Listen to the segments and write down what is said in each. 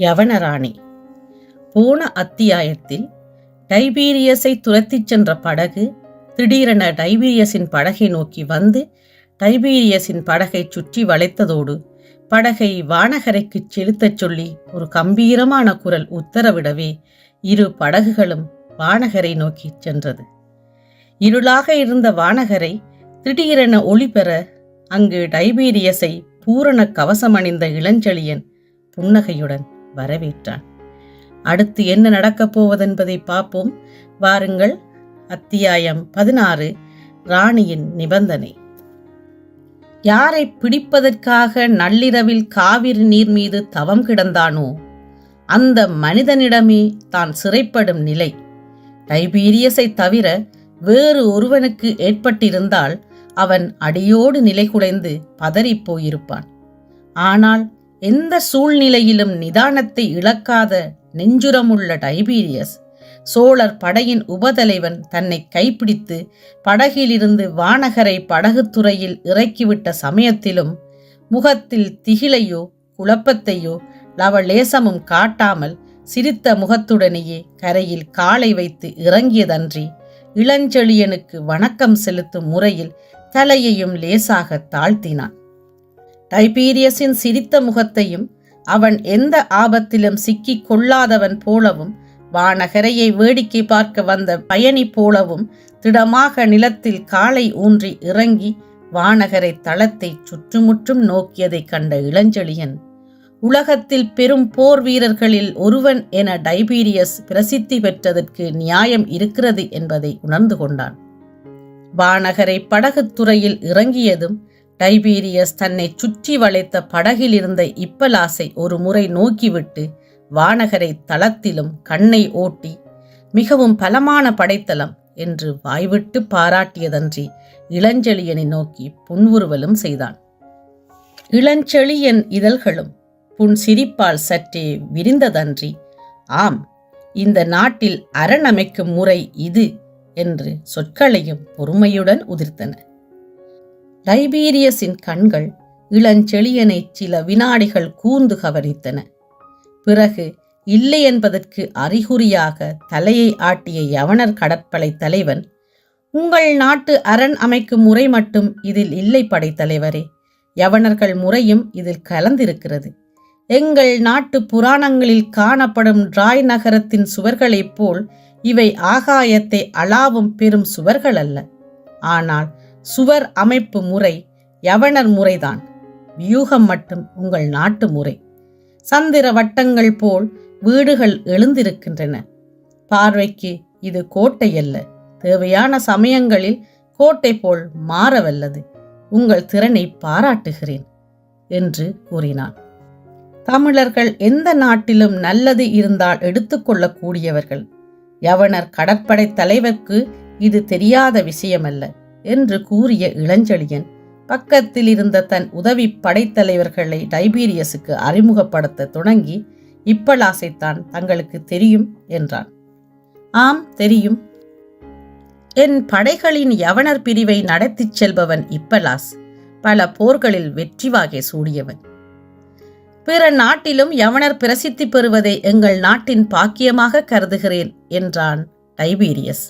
யவனராணி. போன அத்தியாயத்தில் டைபீரியஸை துரத்திச் சென்ற படகு திடீரென டைபீரியஸின் படகை நோக்கி வந்து டைபீரியஸின் படகை சுற்றி வளைத்ததோடு படகை வானகரைக்குச் செலுத்தச் சொல்லி ஒரு கம்பீரமான குரல் உத்தரவிடவே இரு படகுகளும் வானகரை நோக்கிச் சென்றது. இருளாக இருந்த வானகரை திடீரென ஒளி பெற அங்கு டைபீரியஸை பூரண கவசமணிந்த இளஞ்செழியன் புன்னகையுடன் வரவேற்றான் அடுத்து என்ன நடக்கப் போவதென்பதை பார்ப்போம். வாருங்கள். அத்தியாயம் பதினாறு. ராணியின் நிபந்தனை. யாரை பிடிப்பதற்காக நள்ளிரவில் காவிரி நீர் மீது தவம் கிடந்தானோ அந்த மனிதனிடமே தான் சிறைப்படும் நிலை. டைபீரியஸை தவிர வேறு ஒருவனுக்கு ஏற்பட்டிருந்தால் அவன் அடியோடு நிலை குலைந்து பதறிப் போயிருப்பான். ஆனால் எந்த சூழ்நிலையிலும் நிதானத்தை இழக்காத நெஞ்சுரமுள்ள டைபீரியஸ் சோழர் படையின் உபதலைவன் தன்னை கைப்பிடித்து படகிலிருந்து வானகரை படகுத்துறையில் இறக்கிவிட்ட சமயத்திலும் முகத்தில் திகிலையோ குழப்பத்தையோ லவலேசமும் காட்டாமல் சிரித்த முகத்துடனேயே கரையில் காலை வைத்து இறங்கியதன்றி இளஞ்செழியனுக்கு வணக்கம் செலுத்தும் முறையில் தலையையும் லேசாக தாழ்த்தினான். டைபீரியஸின் சிரித்த முகத்தையும் அவன் எந்த ஆபத்திலும் சிக்கிக் கொள்ளாதவன் போலவும் வானகரையை வேடிக்கை பார்க்க வந்த பயணி போலவும் திடமாக நிலத்தில் காலை ஊன்றி இறங்கி வானகரை தளத்தை சுற்றுமுற்றும் நோக்கியதைக் கண்ட இளஞ்செழியன் உலகத்தில் பெரும் போர் வீரர்களில் ஒருவன் என டைபீரியஸ் பிரசித்தி பெற்றதற்கு நியாயம் இருக்கிறது என்பதை உணர்ந்து கொண்டான். வானகரை படகுத்துறையில் இறங்கியதும் டைபீரியஸ் தன்னை சுற்றி வளைத்த படகில் இருந்த இப்பலாசை ஒரு முறை நோக்கிவிட்டு வானகரை தளத்திலும் கண்ணை ஓட்டி மிகவும் பலமான படைத்தளம் என்று வாய்விட்டு பாராட்டியதன்றி இளஞ்செழியனை நோக்கி புன்வுருவலும் செய்தான். இளஞ்செழியன் இதழ்களும் புன் சிரிப்பால் சற்றே விரிந்ததன்றி ஆம் இந்த நாட்டில் அரண் அமைக்கும் முறை இது என்று சொற்களையும் பொறுமையுடன் உதிர்த்தன. டைபீரியஸின் கண்கள் இளஞ்செழியனை சில வினாடிகள் கூர்ந்து கவனித்தன. பிறகு இல்லை என்பதற்கு அறிகுறியாக தலையை ஆட்டிய யவனர் கடற்படை தலைவன் உங்கள் நாட்டு அரண் அமைக்கும் முறை மட்டும் இதில் இல்லை படைத்தலைவரே யவனர்கள் முறையும் இதில் கலந்திருக்கிறது. எங்கள் நாட்டு புராணங்களில் காணப்படும் டிராய் நகரத்தின் சுவர்களைப் போல் இவை ஆகாயத்தை அளாவும் பெரும் சுவர்கள் அல்ல ஆனால் சுவர் அமைப்பு முறை யவனர் முறைதான். வியூகம் மட்டும் உங்கள் நாட்டு முறை. சந்திர வட்டங்கள் போல் வீடுகள் எழுந்திருக்கின்றன. பார்வைக்கு இது கோட்டை அல்ல. தேவையான சமயங்களில் கோட்டை போல் மாறவல்லது. உங்கள் திறனை பாராட்டுகிறேன் என்று கூறினான். தமிழர்கள் எந்த நாட்டிலும் நல்லது இருந்தால் எடுத்துக்கொள்ளக்கூடியவர்கள் யவனர் கடற்படை தலைவர்க்கு இது தெரியாத விஷயமல்ல. என்று கூறிய இளஞ்செழியன் பக்கத்தில் இருந்த தன் உதவி படைத்தலைவர்களை டைபீரியஸுக்கு அறிமுகப்படுத்த தொடங்கி இப்பலாசைத்தான் தங்களுக்கு தெரியும் என்றான். ஆம் தெரியும். என் படைகளின் யவனர் பிரிவை நடத்திச் செல்பவன் இப்பலாஸ் பல போர்களில் வெற்றி வாகை சூடியவன். பிற நாட்டிலும் யவனர் பிரசித்தி பெறுவதை எங்கள் நாட்டின் பாக்கியமாக கருதுகிறேன் என்றான் டைபீரியஸ்.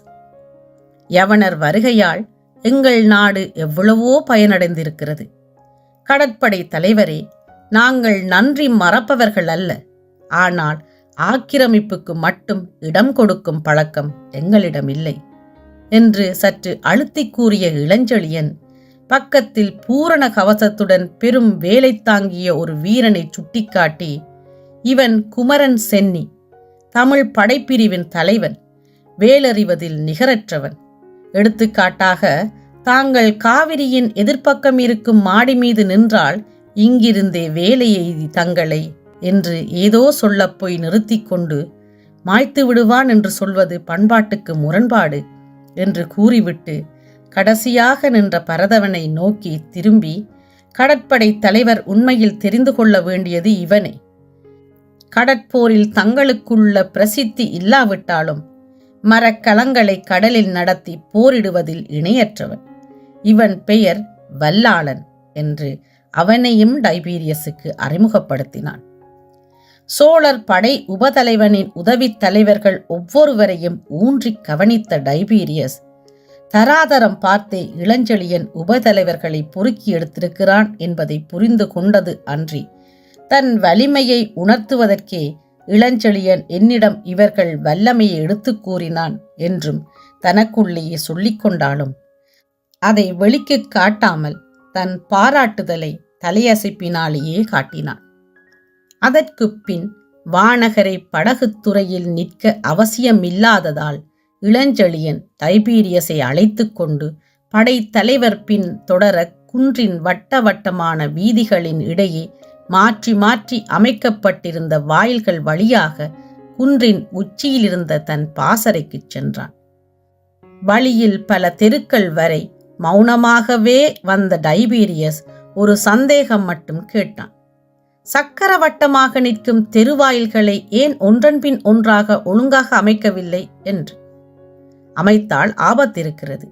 யவனர் வருகையால் எங்கள் நாடு எவ்வளவோ பயனடைந்திருக்கிறது. கடற்படை தலைவரே நாங்கள் நன்றி மறப்பவர்கள் அல்ல. ஆனால் ஆக்கிரமிப்புக்கு மட்டும் இடம் கொடுக்கும் பழக்கம் எங்களிடம் இல்லை என்று சற்று அழுத்தி கூறிய இளஞ்செழியன் பக்கத்தில் பூரண கவசத்துடன் பெரும் வேலை தாங்கிய ஒரு வீரனை சுட்டிக்காட்டி இவன் குமரன் சென்னி தமிழ் படைப்பிரிவின் தலைவன் வேலறிவதில் நிகரற்றவன். எடுத்துக்காட்டாக தாங்கள் காவிரியின் எதிர்ப்பக்கம் இருக்கும் மாடி மீது நின்றால் இங்கிருந்தே வேலையை தங்களை என்று ஏதோ சொல்லப் போய் நிறுத்தி கொண்டு மாய்த்து விடுவான் என்று சொல்வது பண்பாட்டுக்கு முரண்பாடு என்று கூறிவிட்டு கடைசியாக நின்ற பரதவனை நோக்கி திரும்பி கடற்படை தலைவர் உண்மையில் தெரிந்து கொள்ள வேண்டியது இவனே. கடற்போரில் தங்களுக்குள்ள பிரசித்தி இல்லாவிட்டாலும் மரக்கலங்களை கடலில் நடத்தி போரிடுவதில் இணையற்றவன். இவன் பெயர் வல்லாளன் என்று அவனையும் டைபீரியஸுக்கு அறிமுகப்படுத்தினான். சோழர் படை உபதலைவனின் உதவித் தலைவர்கள் ஒவ்வொருவரையும் ஊன்றி கவனித்த டைபீரியஸ் தராதரம் பார்த்தே இளஞ்செழியன் உபதலைவர்களை பொறுக்கி எடுத்திருக்கிறான் என்பதை புரிந்து கொண்டது அன்றி தன் வலிமையை உணர்த்துவதற்கே இளஞ்செழியன் என்னிடம் இவர்கள் வல்லமையை எடுத்துக் கூறினான் என்றும் தனக்குள்ளேயே சொல்லிக் கொண்டாலும் அதை வெளிக்குக் காட்டாமல் தன் பாராட்டுதலை தலையசைப்பினாலேயே காட்டினான். அதற்குப் பின் வானகரை படகுத்துறையில் நிற்க அவசியமில்லாததால் இளஞ்செழியன் தைபீரியஸை அழைத்து கொண்டு படைத்தலைவர் பின் தொடர குன்றின் வட்ட வட்டமான வீதிகளின் இடையே மாற்றி மாற்றி அமைக்கப்பட்டிருந்த வாயில்கள் வழியாக குன்றின் உச்சியிலிருந்த தன் பாசறைக்குச் சென்றான். வழியில் பல தெருக்கள் வரை மௌனமாகவே வந்த டைபீரியஸ் ஒரு சந்தேகம் மட்டும் கேட்டான். சக்கரவட்டமாக நிற்கும் தெருவாயில்களை ஏன் ஒன்றன்பின் ஒன்றாக ஒழுங்காக அமைக்கவில்லை என்று? அமைத்தால் ஆபத்திருக்கிறது.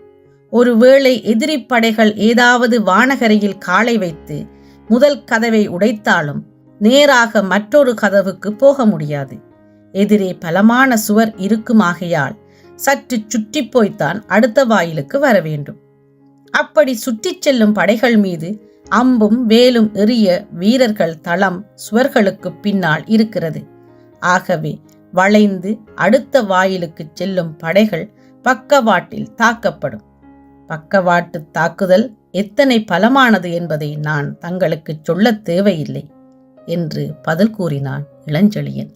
ஒருவேளை எதிரி படைகள் ஏதாவது வானகரையில் காலை வைத்து முதல் கதவை உடைத்தாலும் நேராக மற்றொரு கதவுக்கு போக முடியாது. எதிரே பலமான சுவர் இருக்குமாகையால் சற்று சுற்றி போய்த்தான் அடுத்த வாயிலுக்கு வர வேண்டும். அப்படி சுற்றிச் செல்லும் படைகள் மீது அம்பும் வேலும் எறிய வீரர்கள் தளம் சுவர்களுக்கு பின்னால் இருக்கிறது. ஆகவே வளைந்து அடுத்த வாயிலுக்கு செல்லும் படைகள் பக்கவாட்டில் தாக்கப்படும். பக்கவாட்டு தாக்குதல் எத்தனை பலமானது என்பதை நான் தங்களுக்கு சொல்லத் தேவையில்லை என்று பதில் கூறினான் இளஞ்செழியன்.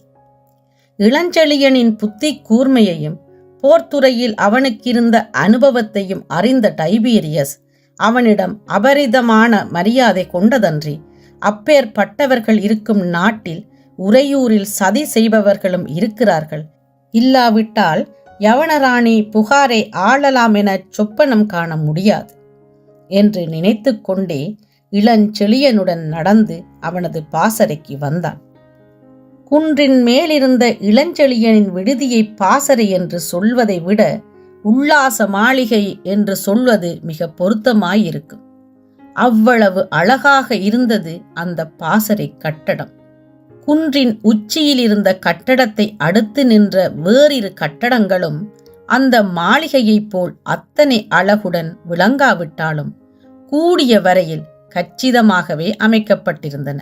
இளஞ்செழியனின் புத்தி கூர்மையையும் போர்த்துறையில் அவனுக்கிருந்த அனுபவத்தையும் அறிந்த டைபீரியஸ் அவனிடம் அபரிதமான மரியாதை கொண்டதன்றி அப்பேற்பட்டவர்கள் இருக்கும் நாட்டில் உறையூரில் சதி செய்பவர்களும் இருக்கிறார்கள். இல்லாவிட்டால் யவனராணி புகாரை ஆளலாம் என சொப்பனம் காண முடியாது. என்று நினைத்து கொண்டே இளஞ்செழியனுடன் நடந்து அவனது பாசறைக்கு வந்தான். குன்றின் மேலிருந்த இளஞ்செழியனின் விடுதியை பாசறை என்று சொல்வதை விட உல்லாச மாளிகை என்று சொல்வது மிக பொருத்தமாயிருக்கும். அவ்வளவு அழகாக இருந்தது அந்த பாசறை கட்டடம். குன்றின் உச்சியில் இருந்த கட்டடத்தை அடுத்து நின்ற வேறிரு கட்டடங்களும் அந்த மாளிகையைப் போல் அத்தனை அழகுடன் விளங்காவிட்டாலும் கூடிய வரையில் கச்சிதமாகவே அமைக்கப்பட்டிருந்தன.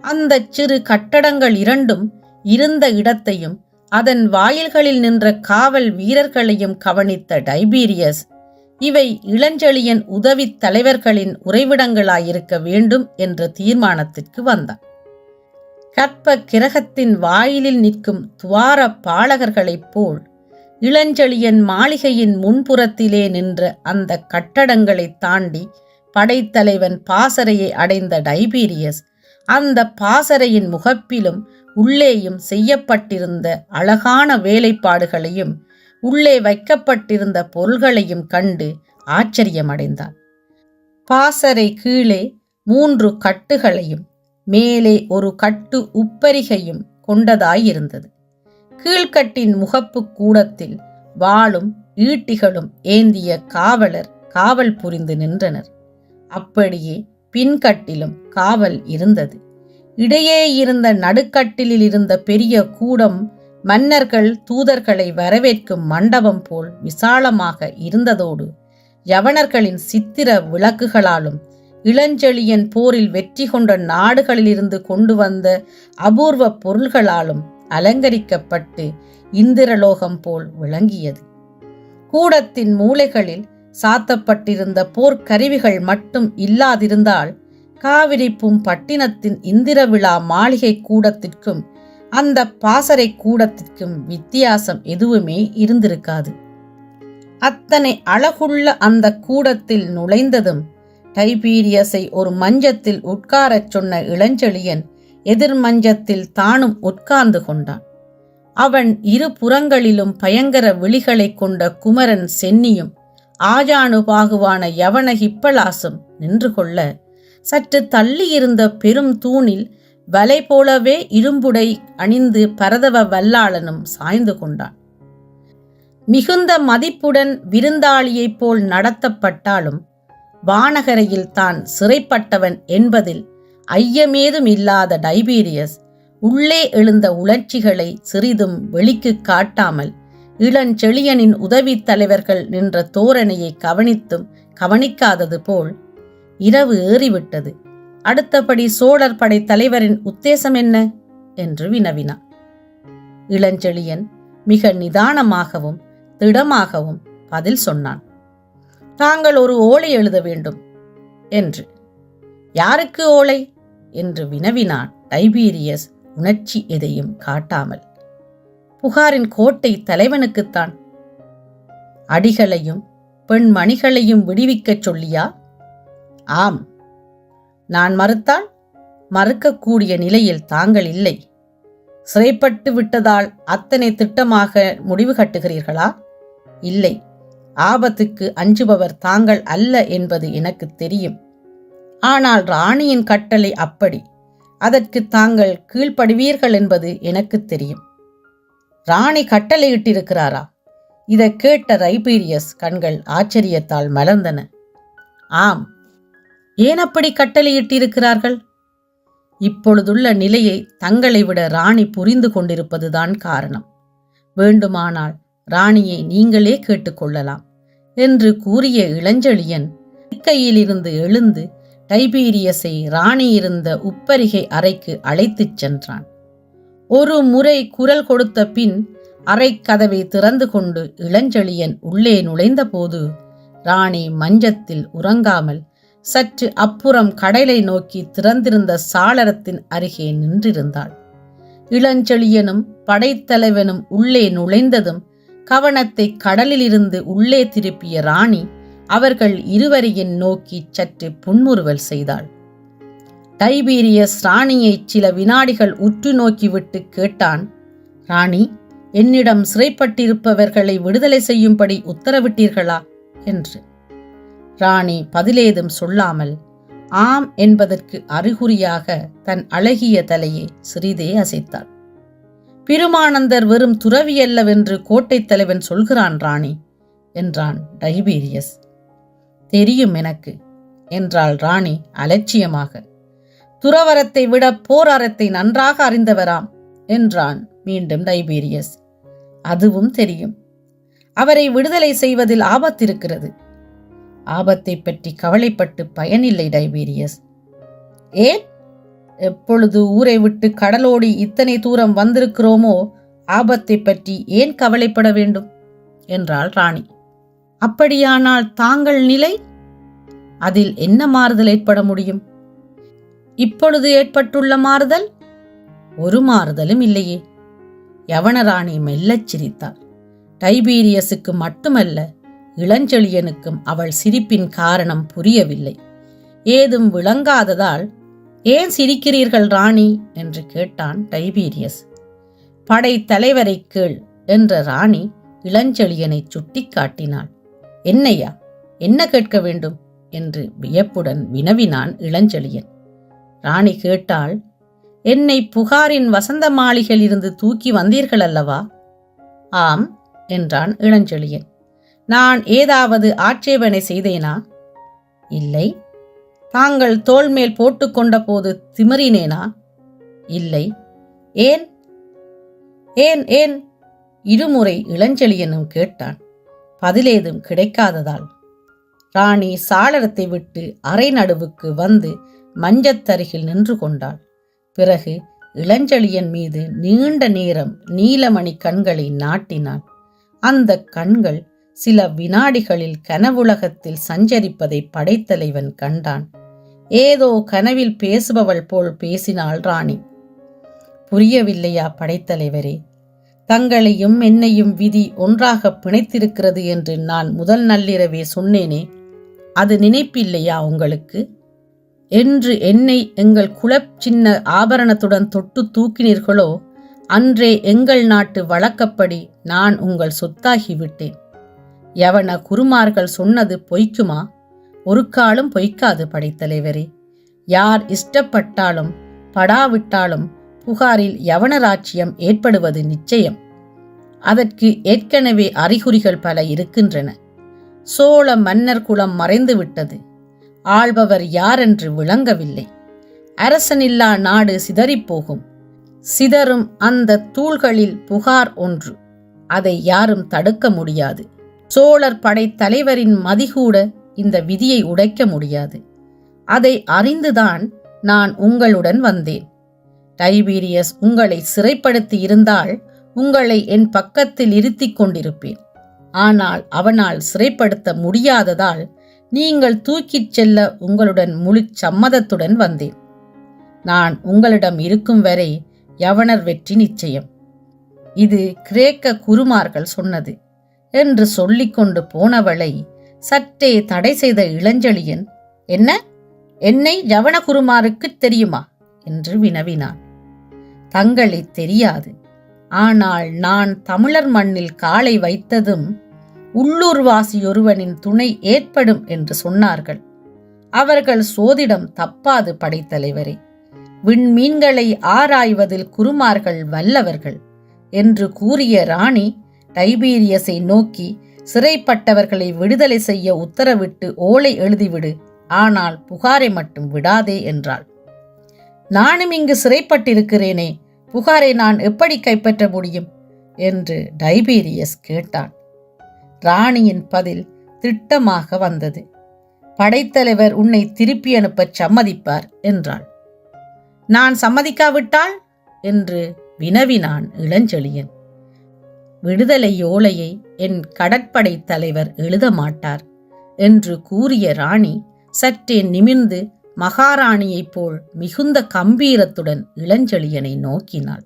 அந்த சிறு கட்டடங்கள் இரண்டும் இருந்த இடத்தையும் அதன் வாயில்களில் நின்ற காவல் வீரர்களையும் கவனித்த டைபீரியஸ் இவை இளஞ்செழியன் உதவித் தலைவர்களின் உறைவிடங்களாயிருக்க வேண்டும் என்ற தீர்மானத்திற்கு வந்தான். கற்ப கிரகத்தின் வாயிலில் நிற்கும் துவார பாலகர்களைப் போல் இளஞ்செழியன் மாளிகையின் முன்புறத்திலே நின்ற அந்த கட்டடங்களை தாண்டி படைத்தலைவன் பாசறையை அடைந்த டைபீரியஸ் அந்த பாசறையின் முகப்பிலும் உள்ளேயும் செய்யப்பட்டிருந்த அழகான வேலைப்பாடுகளையும் உள்ளே வைக்கப்பட்டிருந்த பொருள்களையும் கண்டு ஆச்சரியமடைந்தான். பாசறை கீழே மூன்று கட்டுகளையும் மேலே ஒரு கட்டு உப்பரிகையும் கொண்டதாயிருந்தது. கீழ்கட்டின் முகப்பு கூடத்தில் வாளும் ஈட்டிகளும் ஏந்திய காவலர் காவல் புரிந்து நின்றனர். அப்படியே பின்கட்டிலும் காவல் இருந்தது. இடையே இருந்த நடுக்கட்டிலில் இருந்த பெரிய கூடம் மன்னர்கள் தூதர்களை வரவேற்கும் மண்டபம் போல் விசாலமாக இருந்ததோடு யவனர்களின் சித்திர விளக்குகளாலும் இளஞ்செழியன் போரில் வெற்றி கொண்ட நாடுகளிலிருந்து கொண்டு வந்த அபூர்வ பொருள்களாலும் அலங்கரிக்கப்பட்டு இந்திரலோகம் போல் விளங்கியது. கூடத்தின் மூலைகளில் சாத்தப்பட்டிருந்த போர்க்கருவிகள் மட்டும் இல்லாதிருந்தால் காவிரிப்பும் பட்டினத்தின் இந்திர விழா மாளிகை கூடத்திற்கும் அந்த பாசறை கூடத்திற்கும் வித்தியாசம் எதுவுமே இருந்திருக்காது. அத்தனை அழகுள்ள அந்த கூடத்தில் நுழைந்ததும் டைபீரியஸை ஒரு மஞ்சத்தில் உட்காரச் சொன்ன இளஞ்செழியன் எதிர் மஞ்சத்தில் தானும் உட்கார்ந்து கொண்டான். அவன் இரு புறங்களிலும் பயங்கர விழிகளைக் கொண்ட குமரன் சென்னியும் ஆஜானுபாகுவான யவன ஹிப்பலாசும் நின்று கொள்ள சற்று தள்ளியிருந்த பெரும் தூணில் வலை போலவே இரும்புடை அணிந்து பரதவ வல்லாளனும் சாய்ந்து கொண்டான். மிகுந்த மதிப்புடன் விருந்தாளியைப் போல் நடத்தப்பட்டாலும் வானகரையில் தான் சிறைப்பட்டவன் என்பதில் ஐயமேதும் இல்லாத டைபீரியஸ் உள்ளே எழுந்த உணர்ச்சிகளை சிறிதும் வெளிக்கு காட்டாமல் இளஞ்செழியனின் உதவித் தலைவர்கள் நின்ற தோரணையை கவனித்தும் கவனிக்காதது போல் இரவு ஏறிவிட்டது. அடுத்தபடி சோழர் படை தலைவரின் உத்தேசம் என்ன? என்று வினவினான். இளஞ்செழியன் மிக நிதானமாகவும் திடமாகவும் பதில் சொன்னான். தாங்கள் ஒரு ஓலை எழுத வேண்டும் என்று. யாருக்கு ஓலை? என்று வினவினான் டைபீரியஸ் உணர்ச்சி எதையும் காட்டாமல். புகாரின் கோட்டை தலைவனுக்குத்தான். அடிகளையும் பெண் மணிகளையும் விடுவிக்கச் சொல்லியா? ஆம். நான் மறுத்தால் மறுக்கக்கூடிய நிலையில் தாங்கள் இல்லை. சிறைப்பட்டு விட்டதால் அத்தனை திட்டமாக முடிவு கட்டுகிறீர்களா? இல்லை. ஆபத்துக்கு அஞ்சுபவர் தாங்கள் அல்ல என்பது எனக்கு தெரியும். ஆனால் ராணியின் கட்டளை அப்படி. அதற்கு தாங்கள் கீழ்ப்படுவீர்கள் என்பது எனக்கு தெரியும். ராணி கட்டளையிட்டிருக்கிறாரா? இதை கேட்ட ரைபீரியஸ் கண்கள் ஆச்சரியத்தால் மலர்ந்தன. ஆம். ஏன் அப்படி கட்டளையிட்டிருக்கிறார்கள்? இப்பொழுதுள்ள நிலையை தங்களை விட ராணி புரிந்து கொண்டிருப்பதுதான் காரணம். வேண்டுமானால் ராணியை நீங்களே கேட்டுக்கொள்ளலாம் என்று கூறிய இளஞ்செழியன் இருக்கையிலிருந்து எழுந்து டைபீரியஸை ராணி இருந்த உப்பரிகை அறைக்கு அழைத்துச் சென்றான். ஒரு முறை குரல் கொடுத்த பின் அறைக்கதவை திறந்து கொண்டு இளஞ்செழியன் உள்ளே நுழைந்தபோது ராணி மஞ்சத்தில் உறங்காமல் சற்று அப்புறம் கடலை நோக்கி திறந்திருந்த சாளரத்தின் அருகே நின்றிருந்தாள். இளஞ்செழியனும் படைத்தலைவனும் உள்ளே நுழைந்ததும் கவனத்தை கடலிலிருந்து உள்ளே திருப்பிய ராணி அவர்கள் இருவரையும் நோக்கி சற்று புன்முறுவல் செய்தாள். டைபீரியஸ் ராணியை சில வினாடிகள் உற்று நோக்கிவிட்டு கேட்டான் ராணி என்னிடம் சிறைப்பட்டிருப்பவர்களை விடுதலை செய்யும்படி உத்தரவிட்டீர்களா? என்று. ராணி பதிலேதும் சொல்லாமல் ஆம் என்பதற்கு அறிகுறியாக தன் அழகிய தலையை சிறிதே அசைத்தாள். பிருமானந்தர் வெறும் துறவியல்லவென்று கோட்டைத் தலைவன் சொல்கிறான் ராணி என்றான் டைபீரியஸ். தெரியும் எனக்கு என்றாள் ராணி அலட்சியமாக. துறவரத்தை விட அறத்தை நன்றாக அறிந்தவராம் என்றான் மீண்டும் டைபீரியஸ். அதுவும் தெரியும். அவரை விடுதலை செய்வதில் ஆபத்திருக்கிறது ஆபத்தை பற்றி கவலைப்பட்டு பயனில்லை டைபீரியஸ். ஏன் எப்பொழுது ஊரை விட்டு கடலோடி இத்தனை தூரம் வந்திருக்கிறோமோ ஆபத்தை பற்றி ஏன் கவலைப்பட வேண்டும்? என்றாள் ராணி. அப்படியானால் தாங்கள் நிலை? அதில் என்ன மாறுதல் ஏற்பட முடியும்? இப்பொழுது ஏற்பட்டுள்ள மாறுதல்? ஒரு மாறுதலும் இல்லையே. யவனராணி மெல்லச் சிரித்தாள். டைபீரியஸுக்கு மட்டுமல்ல இளஞ்செழியனுக்கும் அவள் சிரிப்பின் காரணம் புரியவில்லை. ஏதும் விளங்காததால் ஏன் சிரிக்கிறீர்கள் ராணி? என்று கேட்டான் டைபீரியஸ். படை தலைவரை கேள் என்ற ராணி இளஞ்செழியனை சுட்டிக்காட்டினாள். என்னையா? என்ன கேட்க வேண்டும்? என்று வியப்புடன் வினவினான் இளஞ்செழியன். ராணி கேட்டாள் என்னை புகாரின் வசந்த மாளிகையிலிருந்து தூக்கி வந்தீர்கள் அல்லவா ஆம் என்றான் இளஞ்செழியன். நான் ஏதாவது ஆட்சேபனை செய்தேனா? இல்லை. தாங்கள் தோல் மேல் போட்டுக்கொண்ட போது திமிரினேனா? இல்லை. ஏன்? ஏன் ஏன்? இருமுறை இளஞ்செழியனும் கேட்டான். பதிலேதும் கிடைக்காததால். ராணி சாளரத்தை விட்டு அரை நடுவுக்கு வந்து மஞ்சத்தருகில் நின்று கொண்டாள். பிறகு இளஞ்செழியன் மீது நீண்ட நேரம் நீலமணி கண்களை நாட்டினாள். அந்த கண்கள் சில வினாடிகளில் கனவுலகத்தில் சஞ்சரிப்பதை படைத்தலைவன் கண்டான். ஏதோ கனவில் பேசுபவள் போல் பேசினாள் ராணி. புரியவில்லையா படைத்தலைவரே? தங்களையும் என்னையும் விதி ஒன்றாக பிணைத்திருக்கிறது என்று நான் முதல் நள்ளிரவே சொன்னேனே அது நினைப்பில்லையா உங்களுக்கு? என்று என்னை எங்கள் குலப் சின்ன ஆபரணத்துடன் தொட்டு தூக்கினீர்களோ அன்றே எங்கள் நாட்டு வழக்கப்படி நான் உங்கள் சொத்தாகிவிட்டேன் யவன குருமார்கள் சொன்னது பொய்க்குமா? ஒரு காலம் பொய்க்காது படைத்தலைவரே. யார் இஷ்டப்பட்டாலும் படாவிட்டாலும் புகாரில் யவனராட்சியம் ஏற்படுவது நிச்சயம். அதற்கு ஏற்கனவே அறிகுறிகள் பல இருக்கின்றன. சோழ மன்னர் குலம் மறைந்து விட்டது. ஆள்பவர் யாரென்று விளங்கவில்லை. அரசனில்லா நாடு சிதறிப்போகும். சிதறும் அந்த தூள்களில் புகார் ஒன்று. அதை யாரும் தடுக்க முடியாது. சோழர் படை தலைவரின் மதிகூட இந்த விதியை உடைக்க முடியாது. அதை அறிந்துதான் நான் உங்களுடன் வந்தேன். டைபீரியஸ் உங்களை சிறைப்படுத்தி இருந்தால் உங்களை என் பக்கத்தில் இருத்திக் கொண்டிருப்பேன். ஆனால் அவனால் சிறைப்படுத்த முடியாததால் நீங்கள் தூக்கிச் செல்ல உங்களுடன் முழு சம்மதத்துடன் வந்தேன். நான் உங்களிடம் இருக்கும் வரை யவனர் வெற்றி நிச்சயம். இது கிரேக்க குருமார்கள் சொன்னது. என்று சொல்லிக்கொண்டு போனவளை சற்றே தடை செய்த இளஞ்செழியன் என்ன? என்னை யவன குருமாருக்குத் தெரியுமா? என்று வினவினான். தங்களை தெரியாது. ஆனால் நான் தமிழர் மண்ணில் காலை வைத்ததும் உள்ளூர்வாசியொருவனின் துணை ஏற்படும் என்று சொன்னார்கள். அவர்கள் சோதிடம் தப்பாது படைத்தலைவரே. விண்மீன்களை ஆராய்வதில் குருமார்கள் வல்லவர்கள் என்று கூறிய ராணி டைபீரியஸை நோக்கி சிறைப்பட்டவர்களை விடுதலை செய்ய உத்தரவிட்டு ஓலை எழுதிவிடு ஆனால் புகாரை மட்டும் விடாதே என்றாள். நானும் இங்கு சிறைப்பட்டிருக்கிறேனே புகாரை நான் எப்படி கைப்பற்ற முடியும்? என்று டைபீரியஸ் கேட்டான். ராணியின் பதில் திட்டமாக வந்தது. படைத்தலைவர் உன்னை திருப்பி அனுப்பச் சம்மதிப்பார் என்றாள். நான் சம்மதிக்காவிட்டால்? என்று வினவினான் இளஞ்செழியன். விடுதலை ஓலையை என் கடற்படை தலைவர் எழுத மாட்டார் என்று கூறிய ராணி சற்றே நிமிர்ந்து மகாராணியைப் போல் மிகுந்த கம்பீரத்துடன் இளஞ்செழியனை நோக்கினாள்.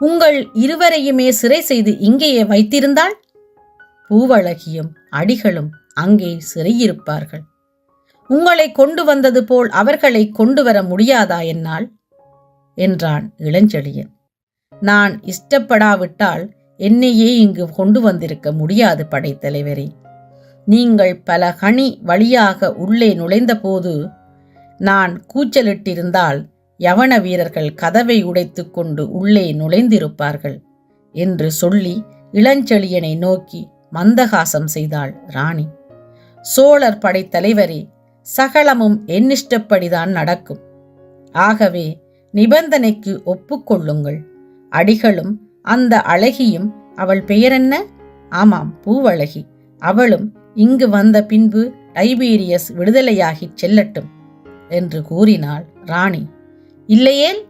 உங்கள் இருவரையுமே சிறை செய்து இங்கேயே வைத்திருந்தால்? பூவழகியும் அடிகளும் அங்கே சிறையிருப்பார்கள். உங்களை கொண்டு வந்தது போல் அவர்களை கொண்டு வர முடியாதா என்னால்? என்றான் இளஞ்செழியன். நான் இஷ்டப்படாவிட்டால் என்னையே இங்கு கொண்டு வந்திருக்க முடியாது படைத்தலைவரே. நீங்கள் பல கனி வழியாக உள்ளே நுழைந்தபோது நான் கூச்சலிட்டிருந்தால் யவன வீரர்கள் கதவை உடைத்துக் கொண்டு உள்ளே நுழைந்திருப்பார்கள் என்று சொல்லி இளஞ்செழியனை நோக்கி மந்தகாசம் செய்தாள் ராணி. சோழர் படைத்தலைவரே சகலமும் என்னிஷ்டப்படிதான் நடக்கும். ஆகவே நிபந்தனைக்கு ஒப்புக்கொள்ளுங்கள் அடிகளும் அந்த அழகியும் அவள் பெயரென்ன? ஆமாம் பூவழகி. அவளும் இங்கு வந்த பின்பு டைபீரியஸ் விடுதலையாகிச் செல்லட்டும். என்று கூறினாள் ராணி இல்லையேல்?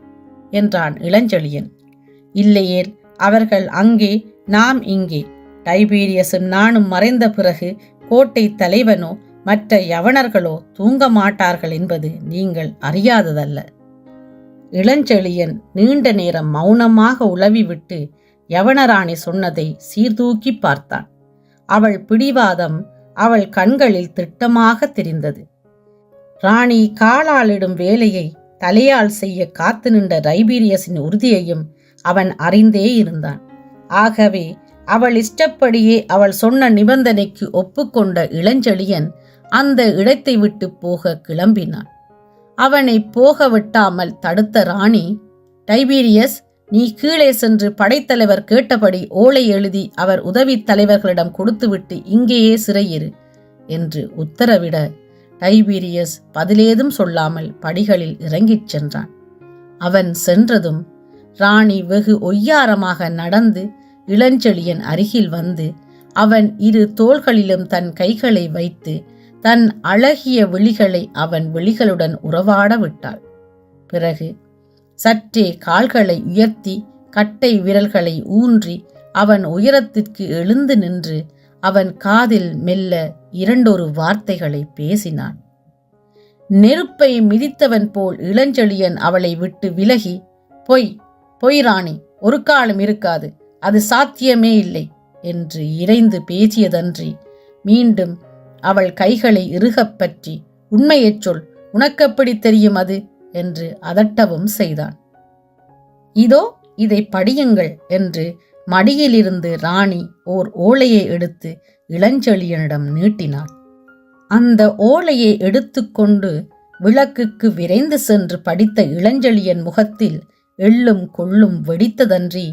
என்றான் இளஞ்செழியன். இல்லையேல் அவர்கள் அங்கே நாம் இங்கே. டைபீரியஸும் நானும் மறைந்த பிறகு கோட்டை தலைவனோ மற்ற யவனர்களோ தூங்க மாட்டார்கள் என்பது நீங்கள் அறியாததல்ல. இளஞ்செழியன் நீண்ட நேரம் மௌனமாக உளவிவிட்டு யவனராணி சொன்னதை சீர்தூக்கி பார்த்தான். அவள் பிடிவாதம் அவள் கண்களில் திட்டமாக தெரிந்தது. ராணி காலாளிடும் வேலையை தலையால் செய்ய காத்து நின்ற ரைபீரியஸின் உறுதியையும் அவன் அறிந்தே இருந்தான். ஆகவே அவள் இஷ்டப்படியே அவள் சொன்ன நிபந்தனைக்கு ஒப்புக்கொண்ட இளஞ்செழியன் அந்த இடத்தை விட்டு போக கிளம்பினான். அவனை போக விட்டாமல் தடுத்த ராணி டைபீரியஸ் நீ கீழே சென்று படைத்தலைவர் கேட்டபடி ஓலை எழுதி அவர் உதவித் தலைவர்களிடம் கொடுத்துவிட்டு இங்கேயே சிறையிரு என்று உத்தரவிட டைபீரியஸ் பதிலேதும் சொல்லாமல் படிகளில் இறங்கிச் சென்றான். அவன் சென்றதும் ராணி வெகு ஒய்யாரமாக நடந்து இளஞ்செழியன் அருகில் வந்து அவன் இரு தோள்களிலும் தன் கைகளை வைத்து தன் அழகிய விழிகளை அவன் விழிகளுடன் உறவாட விட்டாள். பிறகு சற்றே கால்களை உயர்த்தி கட்டை விரல்களை ஊன்றி அவன் உயரத்திற்கு எழுந்து நின்று அவன் காதில் மெல்ல இரண்டொரு வார்த்தைகளை பேசினான். நெருப்பை மிதித்தவன் போல் இளஞ்செழியன் அவளை விட்டு விலகி பொய் பொய் ராணி ஒரு காலம் இருக்காது அது சாத்தியமே இல்லை என்று இறைந்து பேசியதன்றி மீண்டும் அவள் கைகளை இறுகப் பற்றி உண்மையைச் சொல் உனக்கப்படி தெரியும் அது? என்று அதட்டவும் செய்தான். இதோ இதை படியுங்கள் என்று மடியிலிருந்து ராணி ஓர் ஓலையை எடுத்து இளஞ்செழியனிடம் நீட்டினாள். அந்த ஓலையை எடுத்துக்கொண்டு விளக்குக்கு விரைந்து சென்று படித்த இளஞ்செழியன் முகத்தில் எள்ளும் கொள்ளும் வெடித்ததன்றி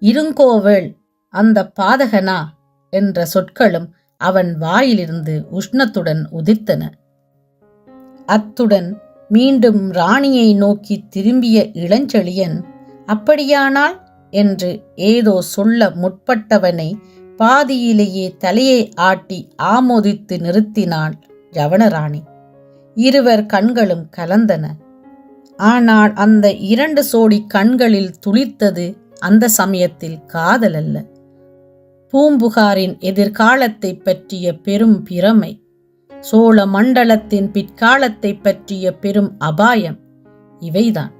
இருங்கோவேள் அந்த பாதகனா என்ற சொற்களும் அவன் வாயிலிருந்து உஷ்ணத்துடன் உதிர்த்தன. அத்துடன் மீண்டும் ராணியை நோக்கி திரும்பிய இளஞ்செழியன் அப்படியானால் என்று ஏதோ சொல்ல முற்பட்டவனை பாதியிலேயே தலையை ஆட்டி ஆமோதித்து நிறுத்தினாள் ஜவனராணி இருவர் கண்களும் கலந்தன. ஆனால் அந்த இரண்டு சோடி கண்களில் துளித்தது அந்த சமயத்தில் காதல் அல்ல பூம்புகாரின் எதிர்காலத்தை பற்றிய பெரும் பிரமை சோழ மண்டலத்தின் பிற்காலத்தை பற்றிய பெரும் அபாயம் இவைதான்.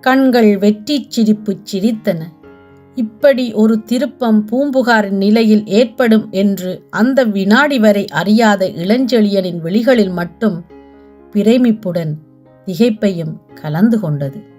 கண்கள் வெற்றிச் சிரிப்பு சிரித்தன. இப்படி ஒரு திருப்பம் பூம்புகாரின் நிலையில் ஏற்படும் என்று அந்த வினாடி வரை அறியாத இளஞ்செழியனின் விழிகளில் மட்டும் பிரமிப்புடன் திகைப்பையும் கலந்து கொண்டது.